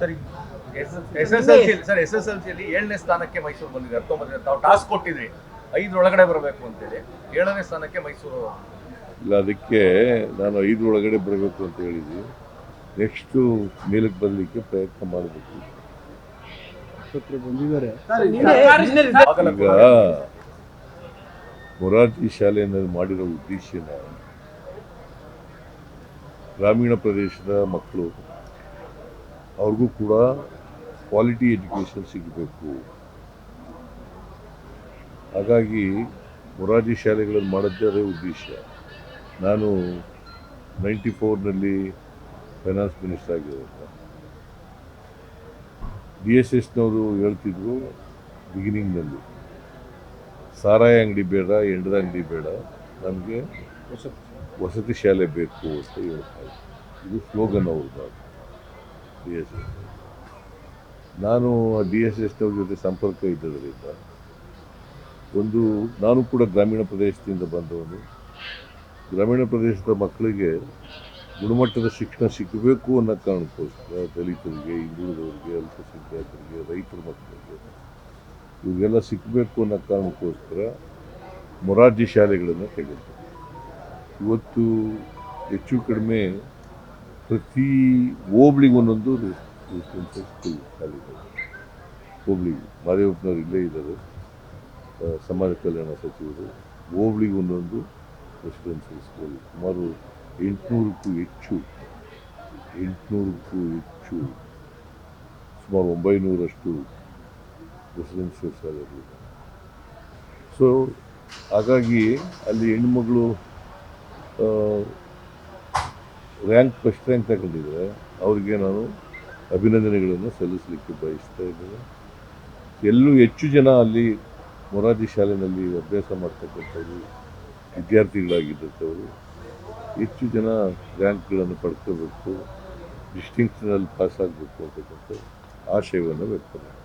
Sir S S L C sir S S L ಸಿಯಲ್ಲಿ ಏಳನೇ ಸ್ಥಾನಕ್ಕೆ ಮೈಸೂರು ಬಂದಿದೆ ಹತ್ತೊಂಬತ್ತನೇ ತಾವು ಟಾಸ್ಕ್ ಕೊಟ್ಟಿದ್ರಿ ಐದರೊಳಗಡೆ ಬರಬೇಕು ಅಂತೇಳಿ ಏಳನೇ ಸ್ಥಾನಕ್ಕೆ ಮೈಸೂರು. ಇಲ್ಲ ಅದಕ್ಕೆ ನಾನು ಐದು ಒಳಗಡೆ ಬರಬೇಕು ಅಂತ ಹೇಳಿದ್ವಿ. ನೆಕ್ಸ್ಟು ಮೇಲಕ್ಕೆ ಬರಲಿಕ್ಕೆ ಪ್ರಯತ್ನ ಮಾಡಬೇಕು. ಬಂದಿದ್ದಾರೆ. ಈಗ ಮೊರಾರ್ಜಿ ಶಾಲೆಯಲ್ಲಿ ಮಾಡಿರೋ ಉದ್ದೇಶನ ಗ್ರಾಮೀಣ ಪ್ರದೇಶದ ಮಕ್ಕಳು ಅವ್ರಿಗೂ ಕೂಡ ಕ್ವಾಲಿಟಿ ಎಜುಕೇಷನ್ ಸಿಗಬೇಕು. ಹಾಗಾಗಿ ಮೊರಾರ್ಜಿ ಶಾಲೆಗಳನ್ನು ಮಾಡೋದೇ ಉದ್ದೇಶ. ನಾನು ನೈಂಟಿ ಫೋರ್ನಲ್ಲಿ ಫೈನಾನ್ಸ್ ಮಿನಿಸ್ಟರ್ ಆಗಿರೋದು ಡಿ ಎಸ್ ಎಸ್ನವರು ಹೇಳ್ತಿದ್ರು ಬಿಗಿನಿಂಗ್ನಲ್ಲಿ ಸಾರಾಯ ಅಂಗಡಿ ಬೇಡ ಎಂಡದ ಅಂಗಡಿ ಬೇಡ ನಮಗೆ ವಸತಿ ಶಾಲೆ. ಬೇಕು ಅಂತ ಹೇಳ್ತಾ ಇದ್ರು. ಇದು ಸ್ಲೋಗನ್ ಅವ್ರದ್ದು ಡಿ ಎಸ್ ಎಸ್ ನಾನು ಡಿ ಎಸ್ ಎಸ್ನವ್ರ ಜೊತೆ ಸಂಪರ್ಕ ಇದ್ದದರಿಂದ ಒಂದು, ನಾನು ಕೂಡ ಗ್ರಾಮೀಣ ಪ್ರದೇಶದಿಂದ ಬಂದವನು. ಗ್ರಾಮೀಣ ಪ್ರದೇಶದ ಮಕ್ಕಳಿಗೆ ಗುಣಮಟ್ಟದ ಶಿಕ್ಷಣ ಸಿಗಬೇಕು ಅನ್ನೋ ಕಾರಣಕ್ಕೋಸ್ಕರ ದಲಿತರಿಗೆ, ಹಿಂದುಳಿದವರಿಗೆ, ಅಲ್ಪಸಂಖ್ಯಾತರಿಗೆ, ರೈತರ ಮಕ್ಕಳಿಗೆ ಇವರಿಗೆಲ್ಲ ಸಿಕ್ಕಬೇಕು ಅನ್ನೋ ಕಾರಣಕ್ಕೋಸ್ಕರ ಮೊರಾರ್ಜಿ ಶಾಲೆಗಳನ್ನು ತೆಗೆದು ಇವತ್ತು ಹೆಚ್ಚು ಕಡಿಮೆ ಪ್ರತಿ ಹೋಬ್ಳಿಗೆ ಒಂದೊಂದು ಸ್ಕೂಲ್ ಶಾಲೆಗಳು ಮಾದೇವಪ್ಪನವ್ರು ಇಲ್ಲೇ ಇದ್ದಾರೆ. ಸಮಾಜ ಕಲ್ಯಾಣ ಸಚಿವರು. ಹೋಬ್ಳಿಗೆ ಒಂದೊಂದು ರೆಸಿಡೆನ್ಷಿಯಲ್ ಸ್ಕೂಲ್ ಸುಮಾರು ಎಂಟುನೂರಕ್ಕೂ ಹೆಚ್ಚು ಎಂಟುನೂರಕ್ಕೂ ಹೆಚ್ಚು, ಸುಮಾರು ಒಂಬೈನೂರಷ್ಟು ರೆಸಿಡೆನ್ಷಿಯಲ್ ಶಾಲೆಗಳು ಸೊ ಹಾಗಾಗಿ ಅಲ್ಲಿ ಹೆಣ್ಮಗಳು ರ್ಯಾಂಕ್ ಫಸ್ಟ್ ರ್ಯಾಂಕ್ ತಗೊಂಡಿದ್ರೆ ಅವ್ರಿಗೆ ನಾನು ಅಭಿನಂದನೆಗಳನ್ನು ಸಲ್ಲಿಸಲಿಕ್ಕೆ ಬಯಸ್ತಾ ಇದ್ದೇನೆ. ಎಲ್ಲೂ ಹೆಚ್ಚು ಜನ ಅಲ್ಲಿ ಮೊರಾರ್ಜಿ ಶಾಲೆಯಲ್ಲಿ ಅಭ್ಯಾಸ ಮಾಡ್ತಕ್ಕಂಥವ್ರು, ವಿದ್ಯಾರ್ಥಿಗಳಾಗಿದ್ದಂಥವ್ರು, ಹೆಚ್ಚು ಜನ ರ್ಯಾಂಕ್ಗಳನ್ನು ಪಡ್ಕೋಬೇಕು ಡಿಸ್ಟಿಂಕ್ಷನಲ್ಲಿ ಪಾಸ್ ಆಗಬೇಕು ಅಂತಕ್ಕಂಥ ಆಶಯವನ್ನು ವ್ಯಕ್ತಪಡಿಸ್ತಾರೆ